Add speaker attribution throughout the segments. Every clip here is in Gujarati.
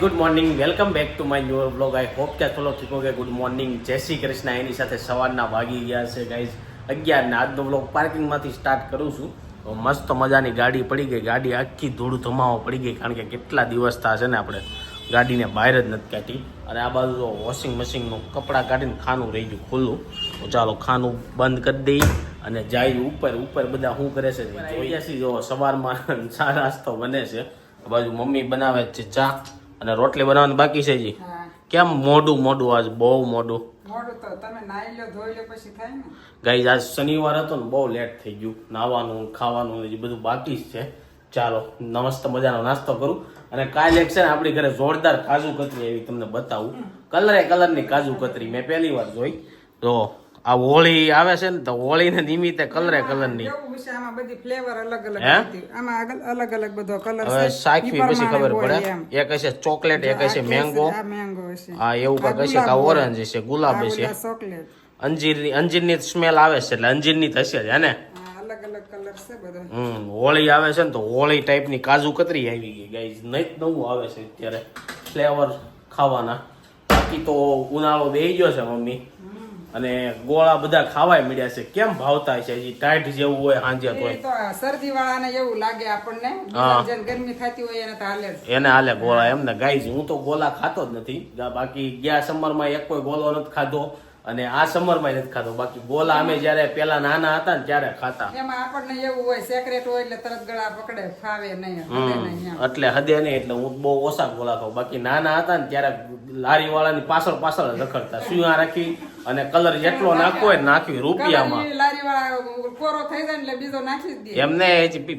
Speaker 1: Good morning welcome back to my new blog I hope કે થોડો ઠીક કે ગુડ મોર્નિંગ જય શ્રી કૃષ્ણ. એની સાથે સવારના વાગી ગયા છે ગાઈઝ અગિયારના આજનો બ્લોગ પાર્કિંગમાંથી સ્ટાર્ટ કરું છું. મસ્ત મજાની ગાડી પડી ગઈ. ગાડી આખી ધૂળ ધમાવો પડી ગઈ, કારણ કે કેટલા દિવસ છે ને આપણે ગાડીને બહાર જ નથી કાઢી. અને આ બાજુ વોશિંગ મશીનનું કપડાં કાઢીને ખાનું રહી ગયું ખુલ્લું. તો ચાલો ખાનું બંધ કરી દઈ અને જાય ઉપર. ઉપર બધા શું કરે છે? જોઈએ જો સવારમાં ચા નાસ્તો બને છે. બાજુ મમ્મી બનાવે છે ચા. અને રોટલી બનાવવાની બાકી છે જી કેમ મોડું મોડું આજ બહુ મોડું. ગાઈઝ આજ શનિવાર હતો ને બહુ લેટ થઈ ગયું. નાવાનું ખાવાનું એ બધું બાકી જ છે. ચાલો મસ્ત મજાનો નાસ્તો કરું. અને કાલે છે ને આપણી ઘરે જોરદાર કાજુ કતરી એવી તમને બતાવું. કલરે કલરની કાજુ કતરી મેં પહેલી વાર જોઈ. તો આ હોળી આવે છે ને તો હોળીને નિમિત્તે કલરે કલરની સાખવી પછી ખબર પડે. એક હશે ચોકલેટ એક હશે મેંગો હા એવું કાંઈક હશે કે ઓરેન્જ હશે ગુલાબ હશે. અંજીરની અંજીરની સ્મેલ આવે છે એટલે અંજીરની થશે જ હે ને?
Speaker 2: અલગ અલગ કલર છે બધા.
Speaker 1: હમ હોળી આવે છે ને તો હોળી ટાઈપની કાજુ કતરી આવી ગઈ ગાઈઝ નહીં નવું આવે છે અત્યારે. ફ્લેવર ખાવાના. બાકી તો ઉનાળો બેહી ગયો છે મમ્મી. અને ગોળા બધા ખાવાય મળ્યા છે. કેમ ભાવતા છે હજી ટાઈટ જેવું હોય સાંજે
Speaker 2: તો શરદી વાળાને એવું લાગે આપણને. જેને ગરમી થતી હોય એને તો હાલે
Speaker 1: એને હાલે ગોળા. એમને ગાઈઝ હું તો ગોળા ખાતો જ નથી. બાકી ગયા સમરમાં એક કોઈ ગોળો નથી ખાધો. અને આ સમરમાં નથી ખાતો બાકી ગોળા અમે જ્યારે પેલા નાના હતા ને ત્યારે ખાતા.
Speaker 2: એમાં આપણને એવું હોય સેક્રેટ હોય એટલે તરત ગળા પકડે ફાવે નહીં.
Speaker 1: એટલે હદે નહીં એટલે હું બહુ ઓછા ગોળા ખાઉં. બાકી નાના હતા ને ત્યારે લારી વાળાની પાછળ પાછળ જ રખડતા. સુયા રાખી અને કલર જેટલો નાખવો હોય નાખી રૂપિયામાં.
Speaker 2: વાળા કોરો થઈ જાય એટલે બીજો નાખી દે.
Speaker 1: એમને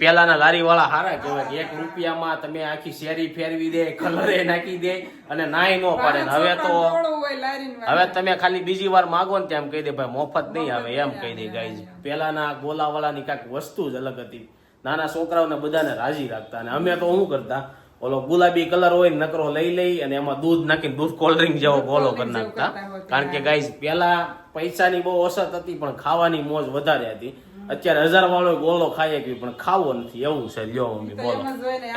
Speaker 1: પેલાના લારી વાળા હારા કહેવાય એક રૂપિયામાં તમે આખી શેરી ફેરવી દે કલરે નાખી દે અને નાય નો પાડે. હવે તો હવે તમે ખાલી બીજી વાર માગો ને તેમ કહી દે ભાઈ મફત નહીં આવે. એમ કહી દે ગાઈઝ પેલાના ગોલાવાળાની કાંઈક વસ્તુ જ અલગ હતી. નાના છોકરાઓને બધાને રાજી રાખતા. અને અમે તો શું કરતા? ઓલો ગુલાબી કલર હોય નકરો લઈ લઈ અને એમાં દૂધ નાખીને દૂધ કોલ્ડ્રિંક જેવો ગોલો કરી નાખતા. કારણ કે ગાઈઝ પેલા પૈસાની બહુ અસર હતી પણ ખાવાની મોજ વધારે હતી. અત્યારે હજાર વાળો ગોલો ખાઈએ કે પણ ખાવો નથી એવું છે. લ્યો મમ્મી બોલો.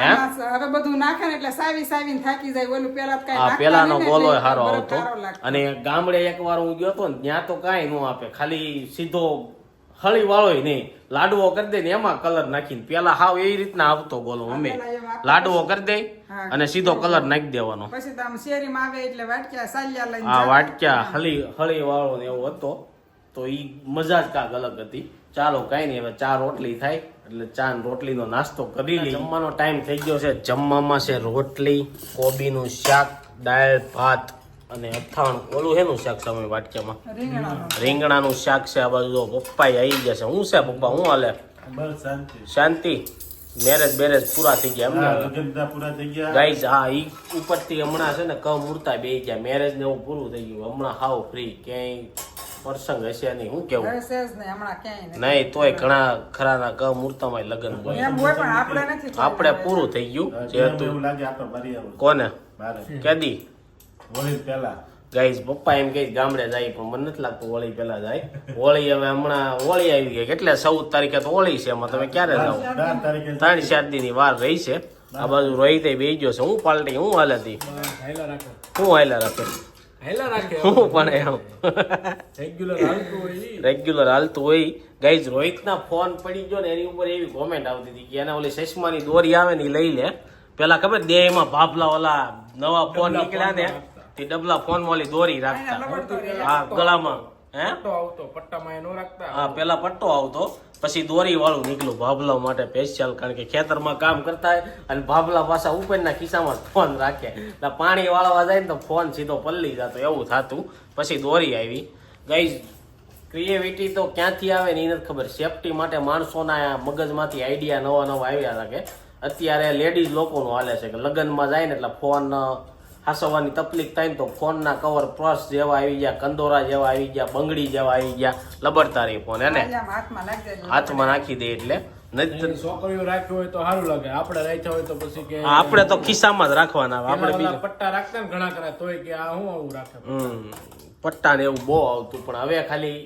Speaker 1: હે?
Speaker 2: હવે બધું નાખે ને એટલે સાવી સાવીને થાકી જાય ઓલું પેલા કાંઈ નાખતા
Speaker 1: પેલાનો ગોલો સારો આવતો. અને ગામડે એકવાર હું ગયો તો ને ત્યાં તો કાંઈ ન આપે. ખાલી સીધો હળી વાળો નહીં. લાડવો કરી દે ને એમાં કલર નાખીને. પેલા હાવ એ રીતના આવતો
Speaker 2: એમ આપતા
Speaker 1: લાડવો કરી દે અને સીધો કલર નાખી દેવાનો.
Speaker 2: પછી તો શેરીમાં આવે એટલે વાટક્યા સાલિયા લઈને
Speaker 1: આ વાટક્યા હળી હળી વાળો ને એવો હતો. તો ઈ મજા જ કાંક અલગ હતી. ચાલો કાંઈ નહીં હવે ચા રોટલી થાય. એટલે ચા ને રોટલીનો નાસ્તો કરી લઈ જમવાનો ટાઈમ થઈ ગયો છે. જમવામાં છે રોટલી કોબીનું શાક દાળ ભાત. અને અથાણું. ઓલું હેનું શાક સામે વાટક્યામાં?
Speaker 2: રીંગણાનું.
Speaker 1: શાક છે આ બાજુ જો પપ્પાએ આવી ગયા છે. શું છે પપ્પા? શું હાલે?
Speaker 3: શાંતિ.
Speaker 1: શાંતિ. મેરેજ બેરેજ પૂરા થઈ ગયા
Speaker 3: ગયા.
Speaker 1: ગાઈઝ હા એ ઉપરથી હમણાં છે ને કમ ઉડતા બે ગયા. મેરેજ ને એવું પૂરું થઈ ગયું. હમણાં હાવ ફ્રી ક્યાંય પ્રસંગ હશે નહીં. શું કેવું?
Speaker 2: નહીં,
Speaker 1: તોય ઘણા ખરાના ક મૂર્તામાં લગ્ન
Speaker 2: એમ આપણે નથી થયું.
Speaker 1: આપણે પૂરું થઈ ગયું. જે હતું. કોને? કેદી?
Speaker 3: હોળી પહેલા
Speaker 1: ગાઈસ પપ્પા એમ કહે ગામડે જાય પણ મને નથી લાગતું હોળી પેલા જાય. હોળી હવે હમણાં હોળી આવી ગઈ એટલે ચૌદ તારીખે તો હોળી છે એમાં. તમે ક્યારે જાઓ? ત્રણ ચાર દી ની વાર રહી છે. આ બાજુ રોહિત બે ગયો છે. હું પાલટી હું હાલે હતી? હું હાલ્યા રાખે? હું પણ એમ. રેગ્યુલર હાલતું હોય ગાઈઝ રોહિતના ફોન પડી ગયો ને એની ઉપર એવી કોમેન્ટ આવતી હતી કે એને ઓલી ચશ્માની દોરી આવે ને લઈ લે. પેલા ખબર દેહમાં ભાભલા ઓલા નવા ફોન નીકળ્યા ને. તે ડબલા ફોન વાળી દોરી રાખતા. હા ગળામાં હે? હા પેલા પટ્ટો આવતો પછી દોરી વાળું નીકળ્યું ભાભલા માટે સ્પેશિયલ કારણ કે ખેતરમાં કામ કરતા હોય અને ભાભલા પાછા ઉપરના ખિસ્સામાં ફોન રાખે. એટલે પાણી વાળવા જાય ને તો ફોન સીધો પલ્લી જતો એવું થતું. પછી દોરી આવી. ગઈ ક્રિએવિટી તો ક્યાંથી આવે ને એ નથી ખબર. સેફટી માટે માણસોના મગજમાંથી આઈડિયા નવા નવા આવ્યા હતા કે અત્યારે લેડીઝ લોકોનું હાલે છે કે લગ્નમાં જાય ને એટલે ફોન હાસવવાની તકલીફ થાય ને તો ફોનના કવર પર્સ જેવા આવી ગયા કંદોરા જેવા આવી ગયા બંગડી જેવા આવી ગયા. લબડતારી ફોન એને
Speaker 2: હાથમાં
Speaker 1: નાખી દે એટલે.
Speaker 4: છોકરીઓ રાખ્યો હોય તો સારું લાગે. આપણે રાખ્યા હોય તો પછી કે
Speaker 1: આપણે તો ખિસ્સામાં જ રાખવાના આપણે
Speaker 4: પેલા
Speaker 1: બીજું.
Speaker 4: ઓલા પટ્ટા રાખતા ને ઘણા ખરા તોય કે આ હું આવું રાખે
Speaker 1: પટ્ટા? ને એવું બહુ આવતું પણ હવે ખાલી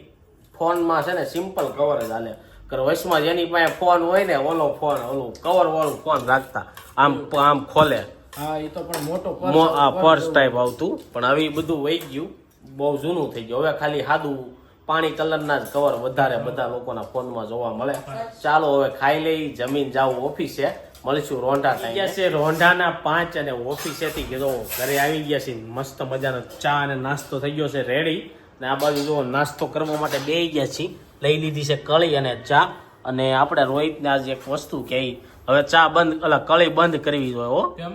Speaker 1: ફોનમાં છે ને સિમ્પલ કવર જ હાલે. કર વચમાં જેની પાસે ફોન હોય ને ઓલો ફોન ઓલું કવર વાળું ફોન રાખતા. આમ આમ ખોલે.
Speaker 4: હા એ તો પણ મોટો પર્સ
Speaker 1: આ
Speaker 4: પર્સ
Speaker 1: પર્સ ટાઈપ આવતું પણ હવે બધું વહી ગયું બહુ જૂનું થઈ ગયું. હવે ખાલી સાદું પાણી કલરના જ કવર વધારે બધા લોકોના ફોનમાં જોવા મળે. ચાલો હવે ખાઈ લઈ જમીન જાવું ઓફિસે. મળીશું રોંઢા થઈ ગયા છે રોંઢાના પાંચ અને ઓફિસેથી કીધું ઘરે આવી ગયા છે મસ્ત મજાનો ચા અને નાસ્તો થઈ ગયો છે રેડી ને આ બાજુ જો નાસ્તો કરવા માટે બે ગયા છીએ. લઈ લીધી છે કળી અને ચા. અને આપણે રોહિતને આજે એક વસ્તુ કહે. હવે ચા બંધ એટલે કળી બંધ કરવી જોઈએ હો.
Speaker 4: કેમ?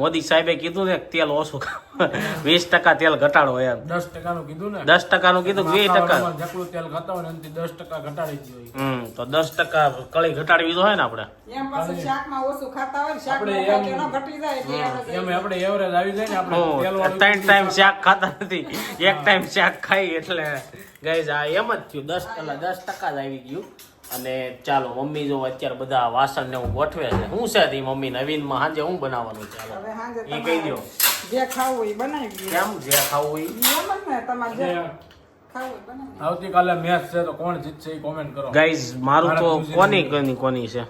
Speaker 1: મોદી સાહેબે કીધું ને તેલ ઓછું વીસ ટકા તેલ ઘટાડો એમ.
Speaker 4: દસ ટકાનું કીધું ને?
Speaker 1: દસ ટકાનું કીધું વીસ ટકા.
Speaker 4: જેટલું તેલ ઘટાડો ને દસ ટકા ઘટાડી
Speaker 1: હમ તો દસ ટકા કળી ઘટાડવી તો હોય ને આપણે.
Speaker 2: એમ પાછું શાકમાં ઓછું ખાતા હોય
Speaker 4: આપણે એમ-
Speaker 2: ઘટી જાય
Speaker 4: એમ આપણે એવરેજ આવી જાય ને આપણે
Speaker 1: ત્રણ ટાઈમ શાક. ખાતા નથી. એક ટાઈમ શાક ખાઈ એટલે ગઈ આ એમ જ થયું. દસ ટકા દસ ટકા જ આવી ગયું. અને ચાલો મમ્મી જો અત્યારે બધા વાસણ ને હું ગોઠવે છે. શું છે તી મમ્મી નવીનમાં સાંજે હું બનાવવાનું ચાલો
Speaker 2: હવે સાંજે
Speaker 1: એ કહી દો
Speaker 2: જે ખાવું હોય એ બનાવી
Speaker 1: કેમ? જે ખાવું
Speaker 2: ને તમારે જે એ
Speaker 4: આવતીકાલે મેચ છે તો કોણ જીતશે એ કોમેન્ટ કરો.
Speaker 1: ગાઈઝ મારું તો કોની કોની કોની છે?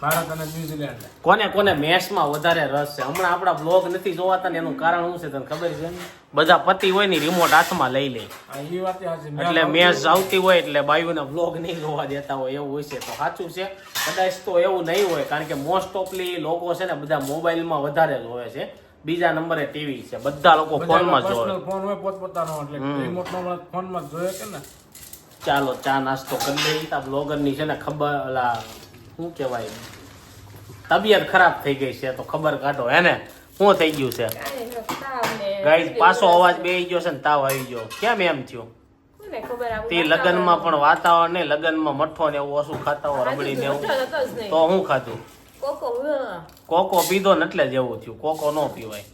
Speaker 4: ભારત અને ન્યુઝીલેન્ડ.
Speaker 1: કોને કોને મેચમાં વધારે રસ છે? હમણાં આપણા બ્લોગ નથી જોવાતા ને એનું કારણ શું છે તને ખબર છે? બધા પતિ હોય ને રિમોટ હાથમાં લઈ લે. એટલે મેચ આવતી હોય એટલે બાયુના બ્લોગ નહીં જોવા દેતા હોય એવું હોય છે તો સાચું છે. કદાચ તો એવું નહીં હોય કારણ કે મોસ્ટ ઓફલી લોકો છે ને બધા મોબાઈલમાં વધારે જોવે છે. બીજા નંબરે ટીવી છે. બધા લોકો ફોનમાં જોવે.
Speaker 4: ફોન હોય પોતપોતાનો એટલે રિમોટ નો ફોનમાં જ કે ને?
Speaker 1: ચાલો ચા નાસ્તો કરી લઈએ. તા બ્લોગરની છે ને ખબર શું કહેવાય? તબિયત ખરાબ થઈ ગઈ છે તો ખબર કાઢો હે ને? શું થઈ ગયું છે? ગાઈડ પાછો અવાજ બેહી ગયો છે ને તાવ આવી ગયો. કેમ એમ થયું? તે લગ્નમાં પણ વાતાવરણ ને લગ્નમાં મઠો ને એવું ઓછું ખાતા હોય રબડી ને એવું. તો હું ખાધું? કોકો પીધો ને એટલે જ એવું થયું. કોકો નો પીવાય.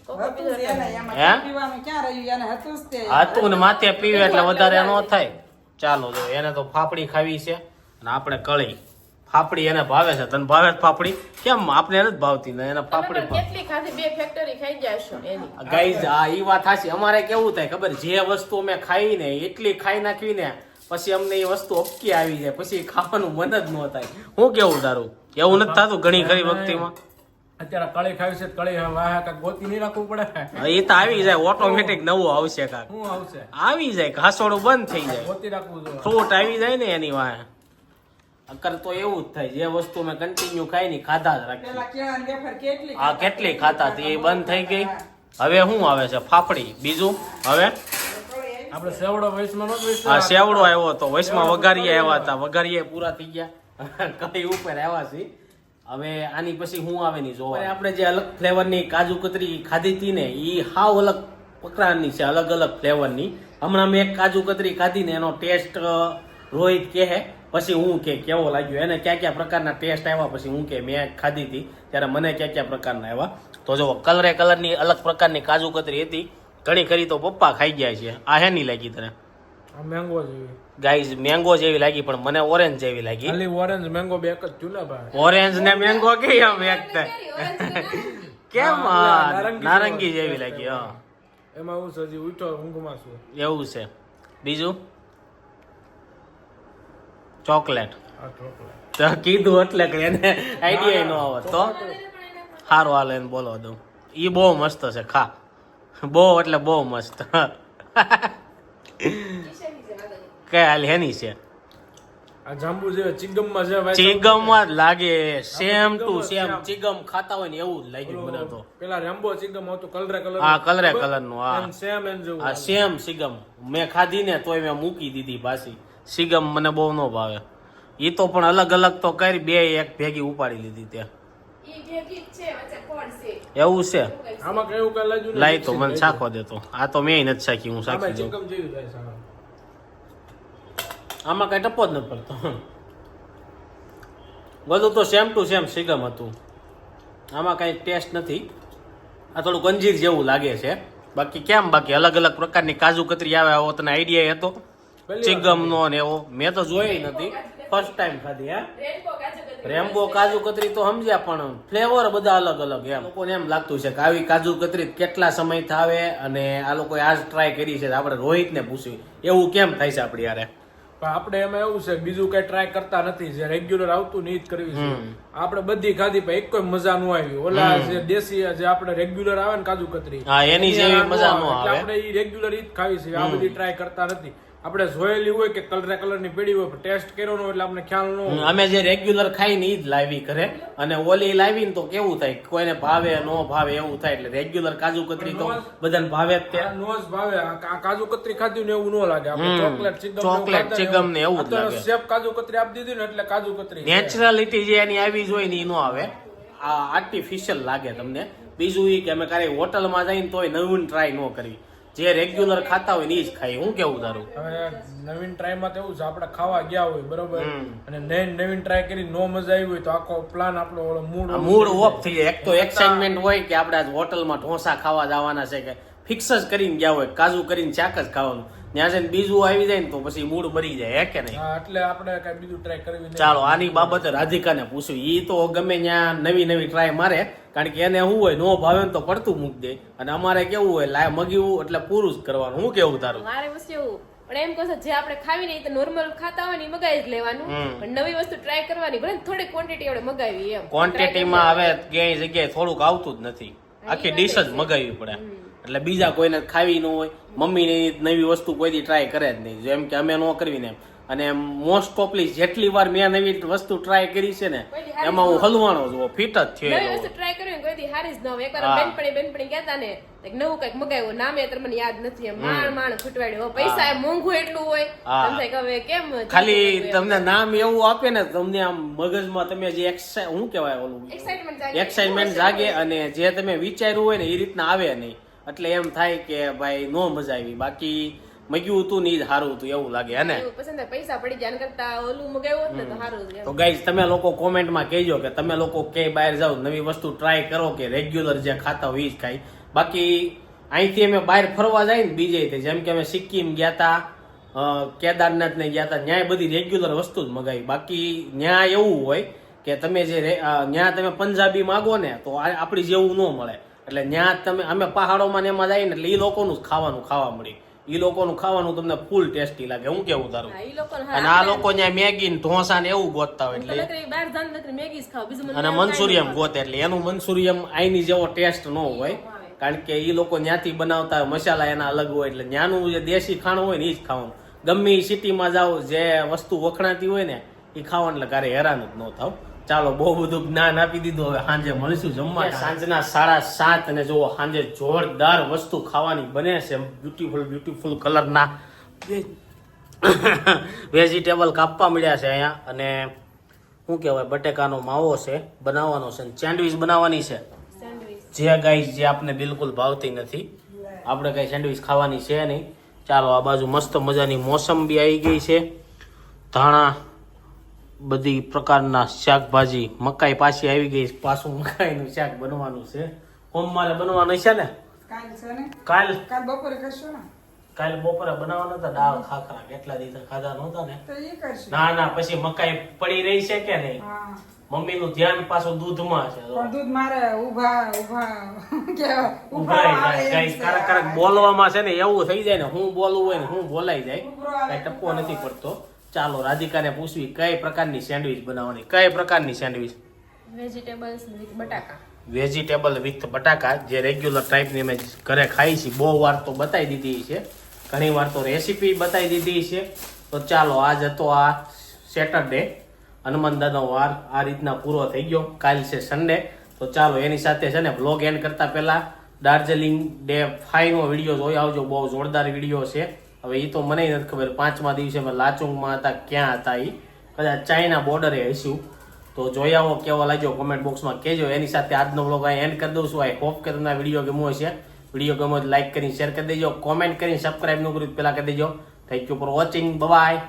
Speaker 1: હે?
Speaker 2: પીવાનું ક્યાં રહ્યું? એને હતું જ તે.
Speaker 1: હતું ને માથે પીવે એટલે વધારે ન થાય. ચાલો જો એને તો ફાફડી ખાવી છે અને આપણે કળી. ફાફડી એને ભાવે છે. તને ભાવે ફાફડી? કેમ આપણે એને જ ભાવતી ને એને ફાફડી
Speaker 5: કેટલી ખાધી? બે ફેક્ટરી ખાઈ જશો એની.
Speaker 1: ગાઈઝ આ ઈ વાત હાસી અમારે કેવું થાય ખબર? જે વસ્તુ અમે ખાઈ ને એટલી ખાઈ નાખવી ને પછી અમને એ વસ્તુ અપકી આવી જાય. પછી ખાવાનું મન જ ન થાય. હું કેવું તારું? એવું નથી થતું ઘણી ખરી વખતીમાં?
Speaker 4: અત્યારે કળી ખાવી છે તો કળી વાહ ગોતી નહીં રાખવું પડે
Speaker 1: એ તો આવી જાય. ઓટોમેટિક નવું આવશે કાક
Speaker 4: શું આવશે?
Speaker 1: આવી જાય ઘાસોડું બંધ થઈ જાય.
Speaker 4: ગોતી રાખવું જોઈએ.
Speaker 1: ફ્રૂટ આવી જાય ને એની વાહે. અકર તો એવું જ થાય જે વસ્તુ મેં કન્ટિન્યુ ખાઈ ની ખાધા જ
Speaker 2: રાખી.
Speaker 1: આ કેટલી ખાતા હતી એ બંધ થઈ ગઈ. હવે શું આવે છે? ફાફડી. બીજું? હવે?
Speaker 4: આપણે સેવડો વયસમાં નહોતો
Speaker 1: સેવડો આવ્યો તો વૈશમાં વઘારીએ આવ્યા હતા. વઘારીએ પૂરા થઈ ગયા. કઈ ઉપર આવ્યા છે? હવે આની પછી હું આવે ની જોવા આપણે જે અલગ ફ્લેવરની કાજુ કતરી ખાધી હતી ને એ હાવ અલગ પ્રકારની છે અલગ અલગ ફ્લેવરની. હમણાં મેં એક કાજુ કતરી ખાધી ને એનો ટેસ્ટ રોહિત કહે પછી હું કે કેવો લાગ્યો? એને કયા કયા પ્રકારના ટેસ્ટ આવ્યા પછી હું કે મેં ખાધી હતી ત્યારે મને કયા કયા પ્રકારના આવ્યા તો જો કલરે કલરની અલગ પ્રકારની કાજુ કતરી હતી. ઘણી ખરી તો પપ્પા ખાઈ ગયા છે. આ હે નહીં લાગી તને?
Speaker 4: મેંગો જેવી.
Speaker 1: ગાઈઝ મેંગો જેવી લાગી પણ મને ઓરેન્જ જેવી લાગી.
Speaker 4: ખાલી ઓરેન્જ મેંગો બે એક જ ચૂલા ભાઈ
Speaker 1: ઓરેન્જ ને મેંગો કે આમ એક કેમ
Speaker 4: નારંગી જેવી
Speaker 1: લાગી હા.
Speaker 4: એમાં હું સજી ઉઠો ઊંઘમાં છું.
Speaker 1: એવું છે. બીજું? ચોકલેટ. તો કીધું એટલે કે એને આઈડિયા નો આવે. તો સારું હાલ એને બોલો દઉં. ઈ બહુ મસ્ત છે ખા. બહુ એટલે બહુ મસ્ત. કે હાલ હેની છે?
Speaker 4: જાંબુ જે ચિંગમમાં છે ભાઈ
Speaker 1: ચિગમમાં જ લાગે. Same to same. ચિગમ ખાતા હોય ને એવું જ લાગ્યું મને તો.
Speaker 4: પેલા રેમ્બો ચિંગમ હતું કલરે કલર
Speaker 1: હા કલરે કલરનું હા.
Speaker 4: સેમ એન જેવું
Speaker 1: આ સેમ સિગમ મેં ખાધી ને તોય મેં મૂકી દીધી પાછી. સિગમ મને બહુ ન ભાવે. એ તો પણ અલગ અલગ તો કરી બે એક ભેગી ઉપાડી લીધી
Speaker 5: છે
Speaker 1: એવું છે?
Speaker 4: આમાં
Speaker 1: લાઈ તો મને શાખો દેતો. આ તો મેં નથી શાકી હું
Speaker 4: આમાં
Speaker 1: શાકી દઉં આમાં. કઈ ટપો જ નથી પડતો. બધું તો સેમ ટુ સેમ સિગમ હતું. આમાં કઈ ટેસ્ટ નથી. આ થોડું ગંજીર જેવું લાગે છે. બાકી કેમ બાકી અલગ અલગ પ્રકારની કાજુ કતરી આવે આવો તને આઈડિયા હતો?
Speaker 4: પહેલી
Speaker 1: ચિગમ નો ને એવો મેં તો જોઈ નથી. ફર્સ્ટ ટાઈમ ખાધી હા. રેમ્બો કાજુ કતરી તો સમજ્યા પણ ફ્લેવર બધા અલગ અલગ એમ. લોકોને એમ લાગતું છે કે આવી કાજુ કતરી કેટલા સમય થાવે અને આ લોકોએ આજ ટ્રાય કરી છે આપણે રોહિતને પૂછ્યું. એવું કેમ થાય છે આપણી યારે
Speaker 4: આપણે એમાં એવું છે બીજું કઈ ટ્રાય કરતા નથી જે રેગ્યુલર આવતું નહીં જ કરવી છે. આપણે બધી ખાધી પણ એક કોઈ મજા ન આવી. ઓલા જે દેશી જે આપણે રેગ્યુલર આવે ને કાજુ કતરી
Speaker 1: હા એની જેવી મજા ન આવે.
Speaker 4: આપણે ઈ રેગ્યુલર ઈ જ ખાવી છે આ બધી ટ્રાય કરતા નથી. આપણે જોયેલી હોય કે કલરે કલરની પેઢી હોય ટેસ્ટ કર્યો ન એટલે આપણે ખ્યાલ ન
Speaker 1: અમે જે રેગ્યુલર ખાઈ ને જ લાવી ઘરે. અને ઓલી લાવી ને તો કેવું થાય કોઈને ભાવે નો ભાવે એવું થાય એટલે રેગ્યુલર કાજુ કતરી તો બધાને ભાવે જ તે.
Speaker 4: નો નોઝ ભાવે. આ કાજુ કતરી ખાધી ને એવું ન લાગે. આપણે ચોકલેટ ચિગમ
Speaker 1: ચોકલેટ, ચિગમ ને એવું. જ લાગે.
Speaker 4: શેફ કાજુ કતરી આપી દીધી ને એટલે કાજુ કતરી
Speaker 1: નેચરાલિટી જે એની આવી જોઈએ ને ઈ નો આવે. આ આર્ટિફિશિયલ લાગે તમને. બીજું એ કે અમે ક્યારેય હોટલમાં જઈને તોય નવીન ટ્રાય ન કરવી જે રેગ્યુલર ખાતા હોય ને એ જ ખાઈ હું કેવું તારું?
Speaker 4: હવે નવીન ટ્રાયમાં તો એવું છે આપણે ખાવા ગયા હોય બરોબર? અને નવીન નવીન ટ્રાય કરી નો મજા આવી હોય તો આખો પ્લાન આપણો ઓલો મૂડ
Speaker 1: મૂડ ઓફ થઈ જાય. એક તો એક્સાઇટમેન્ટ હોય કે આપણે આજ હોટલમાં ઢોસા ખાવા જવાના છે કે ફિક્સ જ કરીને ગયા હોય કાજુ કરીને ચાક જ ખાવાનું. ત્યાં જઈને બીજું આવી જાય ને તો પછી મૂડ મરી જાય હે કે નહીં?
Speaker 4: એટલે આપણે કઈ બીજું ટ્રાય કરવી
Speaker 1: ચાલો આની બાબતે રાધિકાને પૂછ્યું. એ તો ગમે ત્યાં નવી નવી ટ્રાય મારે કારણ કે એને શું હોય નો ભાવે ને તો પડતું મૂક દે. અને અમારે કેવું હોય લાય મગ્યું એટલે પૂરું જ કરવાનું. હું કેવું તારું?
Speaker 5: મારે એવું. પણ એમ કહો છો, જે આપણે ખાવી નહીં તો નોર્મલ ખાતા હોય ને મગાવી જ લેવાનું. પણ નવી વસ્તુ ટ્રાય કરવાની ભલે થોડી ક્વોન્ટિટી આપણે મગાવી એમ.
Speaker 1: ક્વોન્ટિટીમાં હવે ક્યાંય જગ્યાએ થોડુંક આવતું જ નથી. આખી ડીશ જ મગાવવી પડે એટલે બીજા કોઈને ખાવી ન હોય, મમ્મીને નવી વસ્તુ કોઈ દી ટ્રાય કરે જ નહીં જેમ કે અમે ન કરવી ને. અને મોસ્ટ ઓફલી જેટલી વાર મેં નવી વસ્તુ ટ્રાય કરી છે ને એમાં હું હલવાનો છું ફિટ જ
Speaker 5: નવી
Speaker 1: થયો
Speaker 5: વસ્તુ ટ્રાય કરવી કોઈ દી હારી જ ન હોય. એકવાર
Speaker 1: હા.
Speaker 5: બેનપણી બેનપણી કહેતા ને કંઈક નવું કંઈક મગાવ્યું નામે તો મને યાદ નથી એમ માણ માણ ખૂટવાડ્યું. પૈસા એ મોંઘું એટલું હોય.
Speaker 1: હા.
Speaker 5: તમે થાય કે હવે કેમ
Speaker 1: ખાલી તમને નામ એવું આપે ને તમને આમ મગજમાં તમે જે એક્સાઈ શું કહેવાય ઓલું?
Speaker 5: એક્સાઇટમેન્ટ જાગે
Speaker 1: અને જે તમે વિચાર્યું હોય ને એ રીતના આવે નહીં. એટલે એમ થાય કે ભાઈ નો મજા આવી. બાકી મગ્યું હતું ને એ જ સારું હતું એવું લાગે હે ને?
Speaker 5: પસંદ પૈસા પડી જાય કરતા ઓલું મગાવ્યું હોત ને તો સારું
Speaker 1: તો ગાઈઝ તમે લોકો કોમેન્ટમાં કહેજો કે તમે લોકો કે બહાર જાઓ નવી વસ્તુ ટ્રાય કરો કે રેગ્યુલર જે ખાતા હોય જ ખાય. બાકી અહીંથી અમે બહાર ફરવા જાય ને બીજે જેમ કે અમે સિક્કિમ ગયા હતા કેદારનાથ ને ગયા હતા ન્યાય બધી રેગ્યુલર વસ્તુ જ મગાવી. બાકી ન્યા એવું હોય કે તમે જે ન્યા તમે પંજાબી માગો ને તો આપણી જેવું ન મળે. એટલે ન્યા તમે અમે પહાડોમાં ને એમાં જાય ને એટલે એ લોકોનું જ ખાવાનું ખાવા મળી. એ લોકોનું ખાવાનું તમને ફૂલ ટેસ્ટી લાગે. હું કેવું તારું? અને આ લોકો ત્યાં મેગી ને ઢોસા ને એવું ગોતતા હોય એટલે અને
Speaker 5: કાંઈ
Speaker 1: મનસુરિયમ ગોતે એટલે એનું મનસુરિયમ આઈની જેવો ટેસ્ટ ન હોય. કારણ કે એ લોકો ત્યાંથી બનાવતા હોય મસાલા એના અલગ હોય એટલે ત્યાંનું જે દેશી ખાણું હોય ને એ જ ખાવાનું. ગમે એ સિટીમાં જાઓ જે વસ્તુ વખણાતી હોય ને એ ખાવાનું એટલે ક્યારે હેરાન જ ન થાવ. ચાલો બહુ બધું જ્ઞાન આપી દીધું. હવે સાંજે મળીશું જમવા. સાંજના સાડા સાત અને જુઓ સાંજે જોરદાર વસ્તુ ખાવાની બને છે. બ્યુટીફુલ બ્યુટીફુલ કલરના વેજીટેબલ કાપવા મળ્યા છે અહીંયા. અને શું કહેવાય બટેકાનો માવો છે બનાવવાનો છે. અને સેન્ડવિચ બનાવવાની છે. જે ગાઈસ જે આપને બિલકુલ ભાવતી નથી. આપણે કઈ સેન્ડવિચ ખાવાની છે નહીં. ચાલો આ બાજુ મસ્ત મજાની મોસમ બી આવી ગઈ છે. ધાણા બધી પ્રકારના શાકભાજી મકાઈ પાછી આવી ગઈ પાછું પાછું મકાઈનું શાક બનવાનું છે. સોમવારે બનવાનું છે ને?
Speaker 2: કાલ
Speaker 1: કાલ?
Speaker 2: બપોરે કરશું ને?
Speaker 1: કાલ બપોરે બનાવવાના હતા દાળ ખાખરા કેટલા દિવસ ખાધા નહોતા ને? ના ના પછી મકાઈ પડી રહી છે કે નહીં? મમ્મી નું ધ્યાન પાછું દૂધમાં છે.
Speaker 2: દૂધ મારે
Speaker 1: ઊભા ઊભા ઊભા બોલવામાં છે ને એવું થઈ જાય ને હું બોલવું હોય ને હું બોલાઈ જાય. કઈ ટપકો નથી પડતો. ચાલો રાધિકાને પૂછવી કઈ પ્રકારની સેન્ડવિચ બનાવવાની? કઈ પ્રકારની સેન્ડવિચ?
Speaker 5: વેજીટેબલ્સ વિથ બટાકા.
Speaker 1: વેજીટેબલ વિથ બટાકા જે રેગ્યુલર ટાઈપની અમે ઘરે ખાઈ છીએ. બહુ વાર તો બતાવી દીધી છે. ઘણી વાર તો રેસીપી બતાવી દીધી છે. તો ચાલો આજ હતો આ સેટરડે હનુમાન દાદાનો વાર આ રીતના પૂરો થઈ ગયો. કાલ છે સન્ડે તો ચાલો એની સાથે છે ને બ્લોગ એન્ડ કરતા પહેલા દાર્જિલિંગ ડે ફાઈવનો વીડિયો જોઈ આવજો. બહુ જોરદાર વીડિયો છે. હવે એ તો મને નથી ખબર, પાંચમા દિવસે અમે લાચુંગમાં હતા, ક્યાં હતા એ કદાચ ચાઇના બોર્ડરે હશું તો જોઈ આવો, કેવો લાગ્યો કોમેન્ટ બોક્સમાં કહેજો. એની સાથે આજનો બ્લોગ અહીં એન્ડ કરી દઉં છું. આઈ હોપ કે તમને વીડિયો ગમ્યો હશે. વીડિયો ગમ્યો લાઈક કરીને શેર કરી દેજો. કોમેન્ટ કરીને સબસ્ક્રાઈબ ન કર્યું પહેલા કરી દેજો. Thank you for watching bye